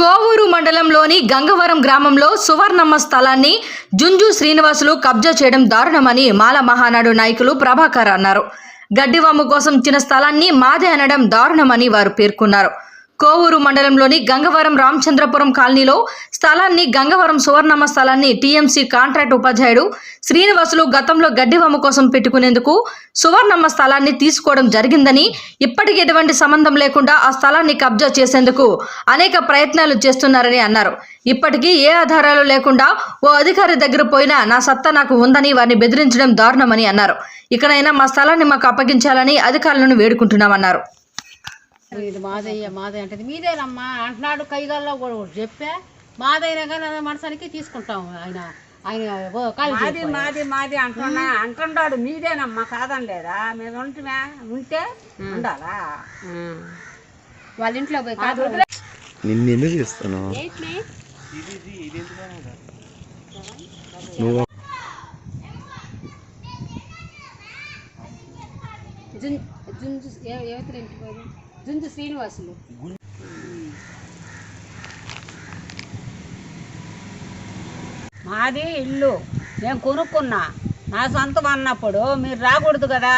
కోవూరు మండలంలోని గంగవరం గ్రామంలో సువర్ణమ్మ స్థలాన్ని జుంజు శ్రీనివాసులు కబ్జా చేయడం దారుణమని మాల మహానాడు నాయకులు ప్రభాకర్ అన్నారు. గడ్డివాము కోసం ఇచ్చిన స్థలాన్ని మాదే అనడం దారుణమని వారు పేర్కొన్నారు. కోవూరు మండలంలోని గంగవరం రామచంద్రపురం కాలనీలో స్థలాన్ని గంగవరం సువర్ణమ్మ స్థలాన్ని టీఎంసీ కాంట్రాక్ట్ ఉపాధ్యాయుడు శ్రీనివాసులు గతంలో గడ్డివమ్మ కోసం పెట్టుకునేందుకు సువర్ణమ్మ స్థలాన్ని తీసుకోవడం జరిగిందని ఇప్పటికి ఎటువంటి సంబంధం లేకుండా ఆ స్థలాన్ని కబ్జా చేసేందుకు అనేక ప్రయత్నాలు చేస్తున్నారని అన్నారు. ఇప్పటికీ ఏ ఆధారాలు లేకుండా ఓ అధికారి దగ్గర పోయినా నా సత్తా నాకు ఉందని వారిని బెదిరించడం దారుణమని అన్నారు. ఇకనైనా మా స్థలాన్ని మాకు అప్పగించాలని అధికారులను వేడుకుంటున్నామన్నారు. ఇది మాదయ్య మాదయ్య అంటే మీదేనమ్మా అంటున్నాడు కైగాల్లో కూడా ఒకటి చెప్పా. మాదైనా కానీ మనసానికి తీసుకుంటాం ఆయన. ఆయన మాది. మాది మాది అంటున్నా. అంటున్నాడు మీదేనమ్మా కాదనలేదా? మేము ఉంటున్నా ఉంటే ఉండాలా. వాళ్ళ ఇంట్లో పోయి కాదు. నిన్ను ఎందుకు చేస్తాను నువ్వు జున్- జుంజు ఏ- ఏవతల ఇంటి పేరు జుంజు శ్రీనివాసులు. మాది ఇల్లు. నేను కొనుక్కున్నా. నా సొంతం అన్నప్పుడు మీరు రాకూడదు కదా?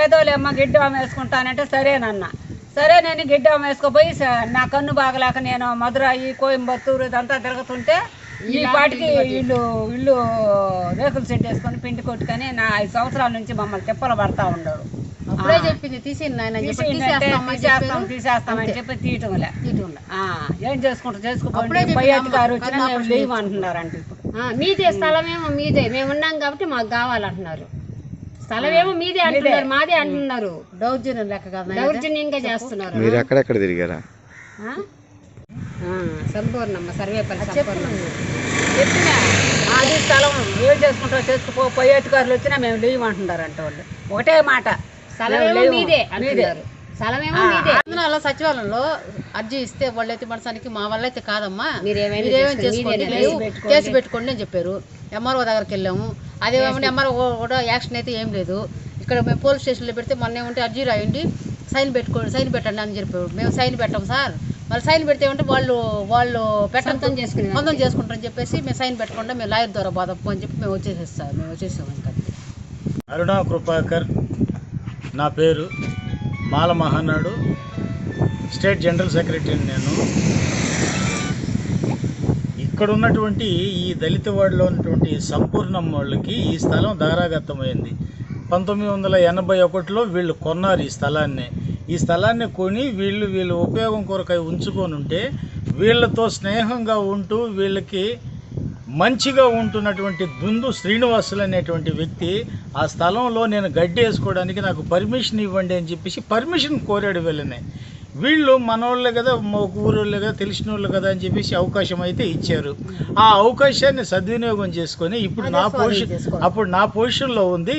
ఏదో లేమ్మ గిడ్డ వేసుకుంటానంటే సరేనన్నా. సరే నేను గిడ్డ వేసుకోపోయి నా కన్ను బాగలేక నేను మధురాయి కోయంబత్తూరు ఇదంతా తిరుగుతుంటే ఈ పాటికి ఇల్లు ఇల్లు రేకులు సెట్ వేసుకొని పిండి కొట్టుకొని నా ఐదు సంవత్సరాల నుంచి మమ్మల్ని తిప్పలు పడతా ఉన్నాడు అప్పుడే చెప్పింది తీసి నాయన చెప్పి తీసేయండి అంటే తీసేస్తామని తీసేస్తాం చెప్పారు. తీసేస్తామని చెప్పి తీయటంలే. ఇటుండ. ఆ, ఏం చేసుకుంటారు? అప్పుడే చేసుకోండి చెప్పిన పై అధికారి వచ్చినా కన్నా మేము అప్పుడు లేవు అంటున్నారంట ఇప్పుడు. ఆ, మీదే స్థలమేమో మీదే. మేము ఉన్నాం కాబట్టి మాకు కావాలంటున్నారు. స్థలమేమో మీదే అంటున్నారు మాదే అంటున్నారు. దౌర్జన్యం లెక్క కదా దౌర్జన్యంగా చేస్తున్నారు. మీరు ఎక్కడెక్కడ తిరిగారా? ఆ? ఆ, సంపూర్ణమ్మ సర్వేపల్లి సంపూర్ణమ్మ. చెప్పిన? అది స్థలం. ఏం చేసుకుంటారో చేసుకుపో. పై అధికారులు వచ్చినా మేము లేవు అంటున్నారంట వాళ్ళు. ఒకటే మాట. స్థలమేమో లేవు. మీదే. మీదే. అంటున్నారు స్థలమేమో మీదే. అందులో సచివాలయంలో అర్జీ ఇస్తే వాళ్ళైతే మనసానికి మా వల్ల అయితే కాదమ్మా. మీరేమైనా చేసుకోండి. కేసు పెట్టుకోండి. అని చెప్పారు. ఎంఆర్ఓ దగ్గరికి వెళ్ళాము. అదే ఎంఆర్ఓ కూడా యాక్షన్ అయితే ఏం లేదు. ఇక్కడ మేము పోలీస్ స్టేషన్లో పెడితే మొన్న ఉంటే అర్జీ రాయండి. సైన్ పెట్టుకోండి సైన్ పెట్టండి అని చెప్పారు. మేము సైన్ పెట్టాం సార్. వాళ్ళు సైన్ పెడితే ఏమంటే వాళ్ళు వాళ్ళు పెట్టంతం చేసుకుని సొంతం చేసుకుంటారని చెప్పేసి మేము సైన్ పెట్టకుండా మేము లాయర్ ద్వారా బాధపో అని చెప్పి మేము వచ్చేసేస్తాం మేము వచ్చేసాం ఇంకా అరుణా కృపాకర్. నా పేరు మాల మహానాడు స్టేట్ జనరల్ సెక్రటరీని నేను. ఇక్కడ ఉన్నటువంటి ఈ దళిత వాడిలో ఉన్నటువంటి సంపూర్ణం వాళ్ళకి ఈ స్థలం దారాగతమైంది పంతొమ్మిది వందల ఎనభై ఒకటిలో వీళ్ళు కొన్నారు ఈ స్థలాన్ని. ఈ స్థలాన్ని కొని వీళ్ళు వీళ్ళు ఉపయోగం కొరకై ఉంచుకొని ఉంటే వీళ్ళతో స్నేహంగా ఉంటూ వీళ్ళకి మంచిగా ఉంటున్నటువంటి దుందు శ్రీనివాసులు అనేటువంటి వ్యక్తి ఆ స్థలంలో నేను గడ్డి వేసుకోవడానికి నాకు పర్మిషన్ ఇవ్వండి అని చెప్పేసి పర్మిషన్ కోరాడు వీళ్ళని. వీళ్ళు మనోళ్ళే కదా ఒక ఊరోళ్ళే కదా తెలిసిన వాళ్ళు కదా అని చెప్పేసి అవకాశం అయితే ఇచ్చారు. ఆ అవకాశాన్ని సద్వినియోగం చేసుకొని ఇప్పుడు నా పొజిషన్ అప్పుడు నా పొజిషన్లో ఉంది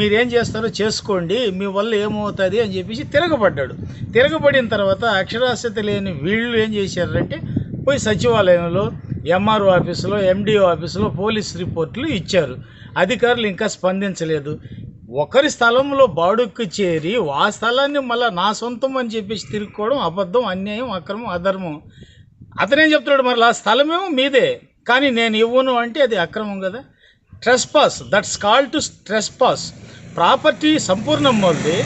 మీరేం చేస్తారో చేసుకోండి మీ వల్ల ఏమవుతుంది అని చెప్పేసి తిరగబడ్డాడు. తిరగబడిన తర్వాత అక్షరాస్యత లేని వీళ్ళు ఏం చేశారంటే పోయి సచివాలయంలో ఎంఆర్ఓ ఆఫీసులో ఎండిఓ ఆఫీసులో పోలీస్ రిపోర్ట్లు ఇచ్చారు. అధికారులు ఇంకా స్పందించలేదు. ఒకరి స్థలంలో బాడుక్కు చేరి ఆ స్థలాన్ని మళ్ళీ నా సొంతం అని చెప్పేసి తిరుక్కోవడం అబద్ధం అన్యాయం అక్రమం అధర్మం. అతనేం చెప్తున్నాడు మరి? ఆ స్థలమేమో మీదే కానీ నేను ఇవ్వను అంటే అది అక్రమం కదా. Trespass that's call to trespass property సంపూర్ణమ్మది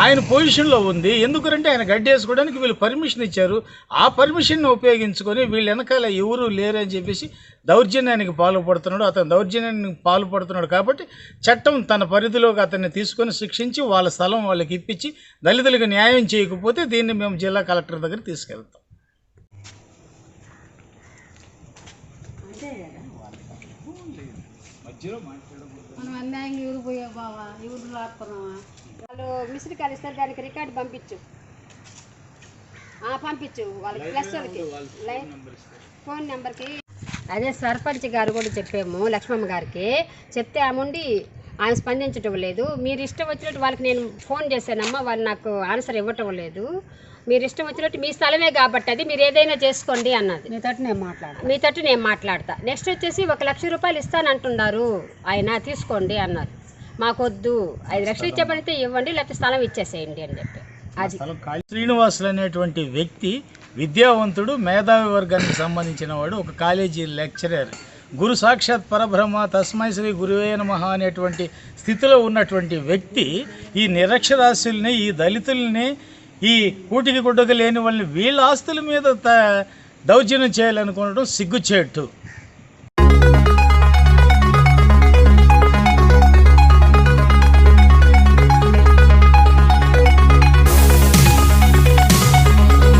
ఆయన పొజిషన్లో ఉంది. ఎందుకంటే ఆయన గడ్డి వేసుకోవడానికి వీళ్ళు పర్మిషన్ ఇచ్చారు. ఆ పర్మిషన్ని ఉపయోగించుకొని వీళ్ళు వెనకాల ఎవరు లేరు అని చెప్పేసి దౌర్జన్యానికి పాల్పడుతున్నాడు. అతను దౌర్జన్యానికి పాల్పడుతున్నాడు కాబట్టి చట్టం తన పరిధిలోకి అతన్ని తీసుకొని శిక్షించి వాళ్ళ స్థలం వాళ్ళకి ఇప్పించి దళితులకు న్యాయం చేయకపోతే దీన్ని మేము జిల్లా కలెక్టర్ దగ్గర తీసుకెళ్తాం. మనం అన్యాయంగా ఎవరు పోయా బావా? ఎవరు రాకున్నావా వాళ్ళు మిస్డ్ కాల్ ఇస్తారు దానికి రికార్డు పంపించు. ఆ, పంపించు వాళ్ళకి ప్లస్ లైన్ ఫోన్ నెంబర్కి. అదే సర్పంచ్ గారు కూడా చెప్పాము లక్ష్మమ్మ గారికి. చెప్తే ఆమె ఉండి ఆయన స్పందించటం లేదు. మీరు ఇష్టం వచ్చినట్టు వాళ్ళకి నేను ఫోన్ చేశానమ్మా వాళ్ళు నాకు ఆన్సర్ ఇవ్వటం లేదు. మీరు ఇష్టం వచ్చినట్టు మీ స్థలమే కాబట్టి అది మీరు ఏదైనా చేసుకోండి అన్నది. నీ తట్టు నేను మాట్లాడ మీ తట్టు నేను మాట్లాడతా. నెక్స్ట్ వచ్చేసి ఒక లక్ష రూపాయలు ఇస్తానంటున్నారు. ఆయన తీసుకోండి అన్నారు. మాకొద్దు. ఐదు లక్షలు ఇచ్చే పనితే ఇవ్వండి లేకపోతే స్థలం ఇచ్చేసేయండి అని చెప్పి. అది. శ్రీనివాసులు అనేటువంటి వ్యక్తి విద్యావంతుడు మేధావి వర్గానికి సంబంధించిన వాడు ఒక కాలేజీ లెక్చరర్. గురు సాక్షాత్ పరబ్రహ్మ తస్మై శ్రీ గురువే నమః అనేటువంటి స్థితిలో ఉన్నటువంటి వ్యక్తి ఈ నిరక్షరాస్యుల్ని ఈ దళితుల్ని ఈ కూటికి గుడ్డకు లేని వాళ్ళని వీళ్ళ ఆస్తుల మీద దౌర్జన్యం చేయాలనుకోవడం సిగ్గుచేటు.